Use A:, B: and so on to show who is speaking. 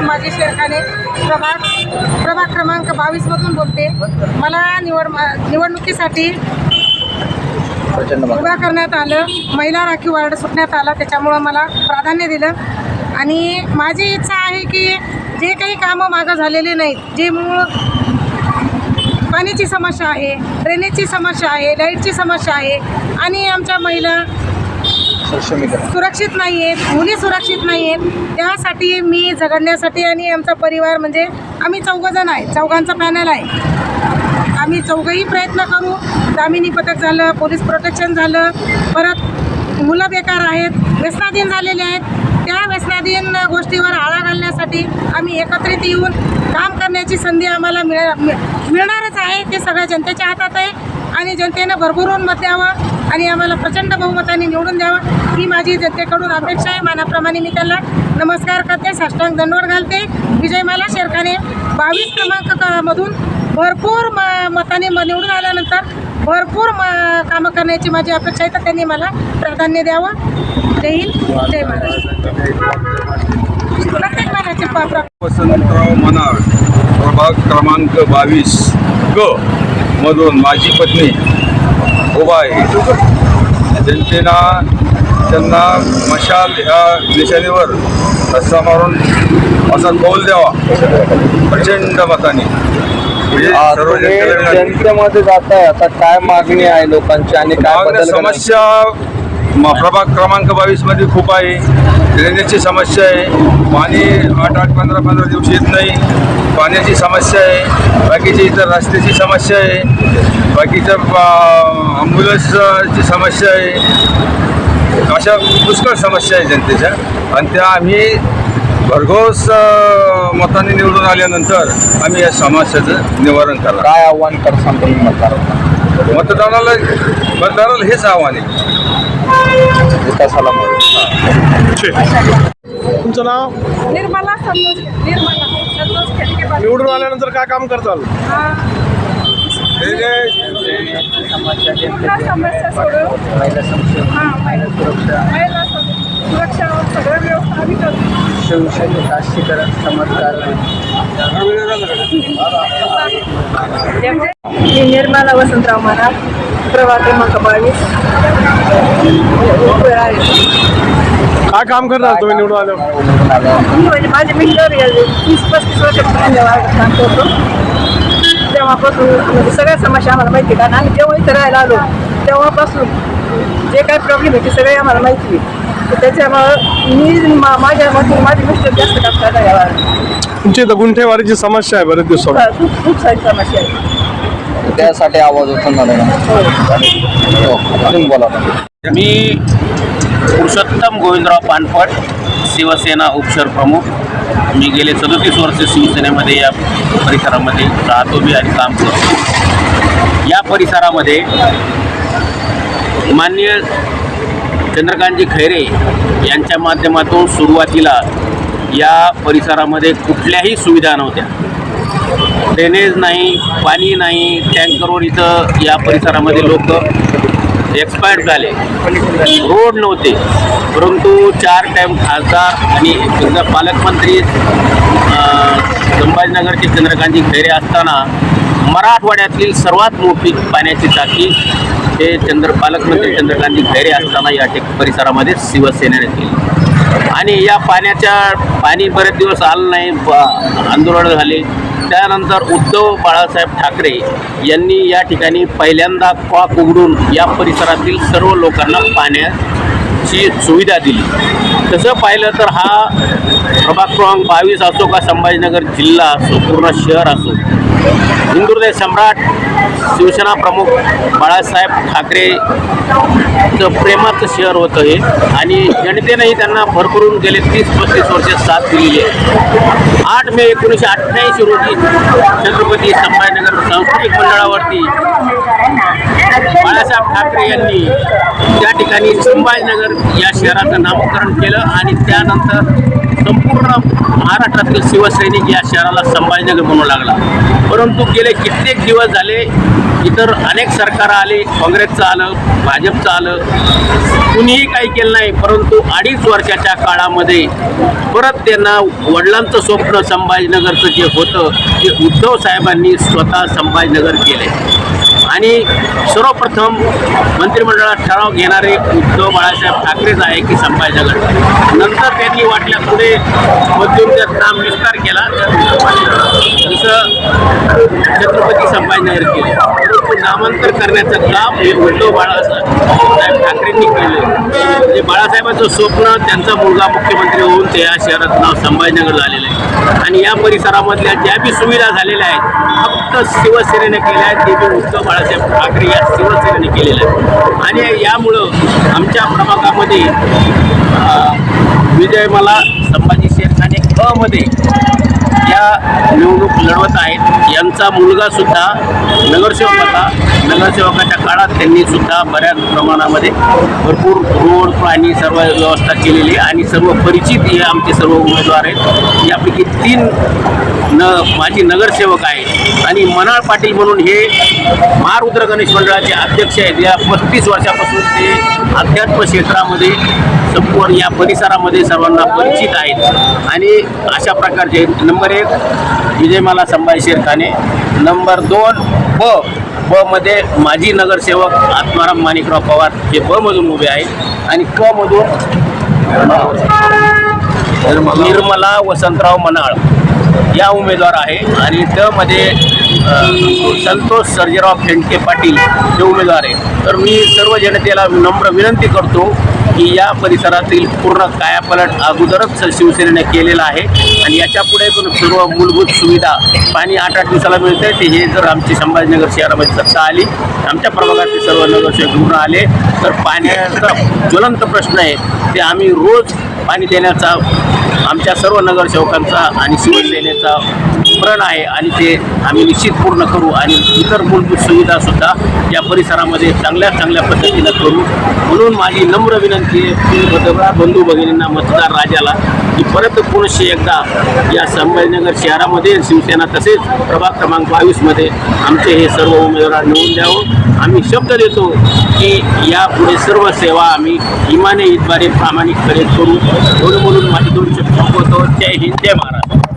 A: निर्मला संभाजी शेरखाने प्रभाग प्रभाग क्रमांक बावीसमधून बोलते. मला निवड निवडणुकीसाठी उभा करण्यात आलं महिला राखीव वार्ड सुटण्यात आला त्याच्यामुळं मला प्राधान्य दिलं. आणि माझी इच्छा आहे की जे काही कामं मागं झालेले नाहीत जे मूळ पाण्याची समस्या आहे ड्रेनेजची समस्या आहे लाईटची समस्या आहे आणि आमच्या महिला सुरक्षित नाही आहेत मुली सुरक्षित नाही आहेत त्यासाठी मी झगडण्यासाठी आणि आमचा परिवार म्हणजे आम्ही चौघंजण आहे चौघांचा पॅनल आहे. आम्ही चौघंही प्रयत्न करू दामिनी पथक झालं पोलीस प्रोटेक्शन झालं परत मुलं बेकार आहेत व्यसनाधीन झालेले आहेत. त्या व्यसनाधीन गोष्टीवर आळा घालण्यासाठी आम्ही एकत्रित येऊन काम करण्याची संधी आम्हाला मिळ मिळ- मिळणारच आहे. ते सगळ्या जनतेच्या हातात आहे आणि जनतेनं भरभरून मत द्यावं. आणि आम्हाला प्रचंड बहुमताने निवडून द्यावं. ही माझी जनतेकडून अपेक्षा आहे. मानाप्रमाणे मी त्यांना नमस्कार करते. साष्टांग दंडवड घालते. विजयमाला शेरखाने बावीस क्रमांकामधून भरपूर म मताने म निवडून आल्यानंतर भरपूर म कामं करण्याची माझी अपेक्षा आहे. तर त्यांनी मला प्राधान्य द्यावं. जय हिंद. जय महाराष्ट्र. प्रत्येक महिन्याचे
B: वसंतराव मनार प्रभाग क्रमांक बावीस क मधून माझी पत्नी उभा आहे जनतेना त्यांना मशाल ह्या निशाणीवर रस्ता मारून असा कौल द्यावा. प्रचंड मताने. म्हणजे
C: जनतेमध्ये जाताय. आता काय मागणी आहे लोकांची आणि काय?
B: समस्या प्रभाग क्रमांक बावीसमध्ये खूप आहे. ड्रेनेजची समस्या आहे. पाणी आठ आठ पंधरा पंधरा दिवस येत नाही. पाण्याची समस्या आहे. बाकीची इतर रस्त्याची समस्या आहे. बाकीच्या ॲम्ब्युलन्सची समस्या आहे. अशा पुष्कळ समस्या आहे जनतेच्या. आणि त्या आम्ही भरघोस मताने निवडून आल्यानंतर आम्ही या समस्याचं निवारण करणार.
C: काय आव्हान करसान तुम्ही मतदारांना?
B: मतदानाला मतदाराला हेच आव्हान आहे.
C: विकासाला
D: तुमचं नाव?
A: निर्मला संतोष निर्मला संतोष खेडके
D: निवडून आल्यानंतर काय काम करताल?
A: पूर्ण समस्या सोडवून हां महिला महिला सुरक्षा सगळं व्यवस्था आम्ही करतो
C: शिवसेने राष्ट्रीयकरण चमत्कार
A: मी निर्मला वसंतराव महाराज प्रभाग क्रमांक बावीस
D: काय काम करणार तुम्ही निवडून
A: म्हणजे माझे मिस्टर गेले तीस पस्तीस वर्षापासून काम करतो. तेव्हापासून म्हणजे सगळ्या समस्या आम्हाला माहिती कारण आम्ही जेव्हा इथे राहायला आलो तेव्हापासून जे काही प्रॉब्लेम आहे ते सगळे आम्हाला माहिती आहे. तर त्याच्यामुळं मी मा- माझ्या मते माझे मिस्टर जास्त काम करायला यावं
D: तुमची इथं गुंठेवारीची समस्या आहे बरेच दिवस
A: खूप खूप सारी समस्या आहे.
C: त्यासाठी आवाज उठवणार आहे हो, बोला
E: मी पुरुषोत्तम गोविंदराव पानपट शिवसेना उपशहर प्रमुख. मी गेले सदतीस वर्ष शिवसेनेमध्ये या परिसरामध्ये राहतो मी आणि काम करतो. या परिसरामध्ये माननीय चंद्रकांतजी खैरे यांच्या माध्यमातून सुरुवातीला या परिसरामध्ये कुठल्याही सुविधा नव्हत्या. ड्रेनेज नाही पाणी नाही टँकरवर इथं या परिसरामध्ये लोक एक्सपायर्ड झाले. रोड नव्हते. परंतु चार टाईम खासदार आणि पालकमंत्री संभाजीनगरचे चंद्रकांतजी खैरे असताना मराठवाड्यातील सर्वात मोठी पाण्याची टाकी हे चंद्र पालकमंत्री म्हणजे चंद्रकांत खैरे असताना या ठिक परिसरामध्ये शिवसेनेने केली. आणि या पाण्याच्या पाणी बरेच दिवस आलं नाही आंदोलन झाले. त्यानंतर उद्धव बाळासाहेब ठाकरे यांनी या ठिकाणी पहिल्यांदा कॉक उघडून या परिसरातील सर्व लोकांना पाण्या ची सुविधा दिली. तसं पाहिलं तर हा प्रभाग क्रमांक बावीस असो का संभाजीनगर जिल्हा असो पूर्ण शहर असो हिंदुहृदय सम्राट शिवसेना प्रमुख बाळासाहेब ठाकरेचं प्रेमाचं शहर होतं हे. आणि जनतेनंही त्यांना भरभरून गेले तीस पस्तीस वर्ष साथ दिलेली आहे. आठ मे एकोणीसशे अठ्ठ्याऐंशी रोजी छत्रपती संभाजीनगर सांस्कृतिक मंडळावरती बाळासाहेब ठाकरे यांनी त्या ठिकाणी संभाजीनगर या शहराचं नामकरण केलं आणि त्यानंतर संपूर्ण महाराष्ट्रातील शिवसैनिक या शहराला संभाजीनगर म्हणू लागला. परंतु गेले कित्येक दिवस झाले इतर अनेक सरकार आले काँग्रेसचं आलं भाजपचं आलं कुणीही काही केलं नाही परंतु अडीच वर्षाच्या काळामध्ये परत त्यांना वडिलांचं स्वप्न संभाजीनगरचं जे होतं ते उद्धव साहेबांनी स्वतः संभाजीनगर केले आणि सर्वप्रथम मंत्रिमंडळात ठराव घेणारे उद्धव बाळासाहेब ठाकरेच आहे की संभाजीनगर. त्यांनी वाटल्या पुढे मध्यम नाम विस्तार केला. जसं छत्रपती संभाजीनगर केले. परंतु नामांतर करण्याचं काम हे उद्धव बाळासाहेब ठाकरेंनी केलं. म्हणजे बाळासाहेबांचं स्वप्न त्यांचा मुलगा मुख्यमंत्री होऊन ते या शहरात नाव संभाजीनगर झालेलं आहे. आणि या परिसरामधल्या ज्या बी सुविधा झालेल्या आहेत फक्त शिवसेनेने केल्या आहेत ते बी उद्धव बाळासाहेब ठाकरे या शिवसेनेने केलेल्या आहेत. आणि यामुळं आमच्या प्रभागामध्ये विजय मला संभाजी शेरखाने अ मध्ये या निवडणूक लढवत आहेत. यांचा मुलगा सुद्धा नगरसेवक होता नगरसेवकाच्या काळात त्यांनी सुद्धा बऱ्याच प्रमाणामध्ये भरपूर रोड पाणी सर्व व्यवस्था केलेली आहे. आणि सर्व परिचित हे आमचे सर्व उमेदवार आहेत. यापैकी तीन न माझी नगरसेवक आहेत. आणि मनाळ पाटील म्हणून हे महारुद्र गणेश मंडळाचे अध्यक्ष आहेत. या पस्तीस वर्षापासून ते अध्यात्म क्षेत्रामध्ये संपूर्ण या परिसरामध्ये सर्वांना परिचित आहेत. आणि अशा प्रकारचे. नंबर एक विजयमाला संभाजी शेरखाने. नंबर दोन ब. ब मध्ये माजी नगरसेवक आत्माराम माणिकराव पवार हे ब मधून उभे आहेत. आणि क मधून निर्मला. वसंतराव मनाळ. या उमेदवार आहे. आणि त्यामध्ये संतोष सर्जेराव फेंडके पाटील हे उमेदवार आहे. तर मी सर्व जनतेला नम्र विनंती करतो की या परिसरातील पूर्ण कायापलट अगोदरच शिवसेनेने केलेला आहे. आणि याच्यापुढे पण सर्व मूलभूत सुविधा पाणी आठ आठ दिवसाला मिळते. ते हे जर आमची संभाजीनगर शहरामध्ये सत्ता आली आमच्या प्रभागातले सर्व नगरसेवक निवडून आले तर पाण्याचा ज्वलंत प्रश्न आहे. ते आम्ही रोज पाणी देण्याचा आमच्या सर्व नगरसेवकांचा आणि आमचा प्रण आहे आणि ते आम्ही निश्चित पूर्ण करू आणि इतर मूलभूत सुविधासुद्धा या परिसरामध्ये चांगल्या चांगल्या पद्धतीनं करू. म्हणून माझी नम्र विनंती आहे बंधू भगिनींना मतदार राजाला की परत पुनशे एकदा या संभाजीनगर शहरामध्ये शिवसेना तसेच प्रभाग क्रमांक बावीसमध्ये आमचे हे सर्व उमेदवार निवडून द्यावं. आम्ही शब्द देतो की यापुढे सर्व सेवा आम्ही इमाने इतबारे प्रामाणिकपणे करू. म्हणून म्हणून माझी दोन शब्द जय हिंद जय महाराष्ट्र.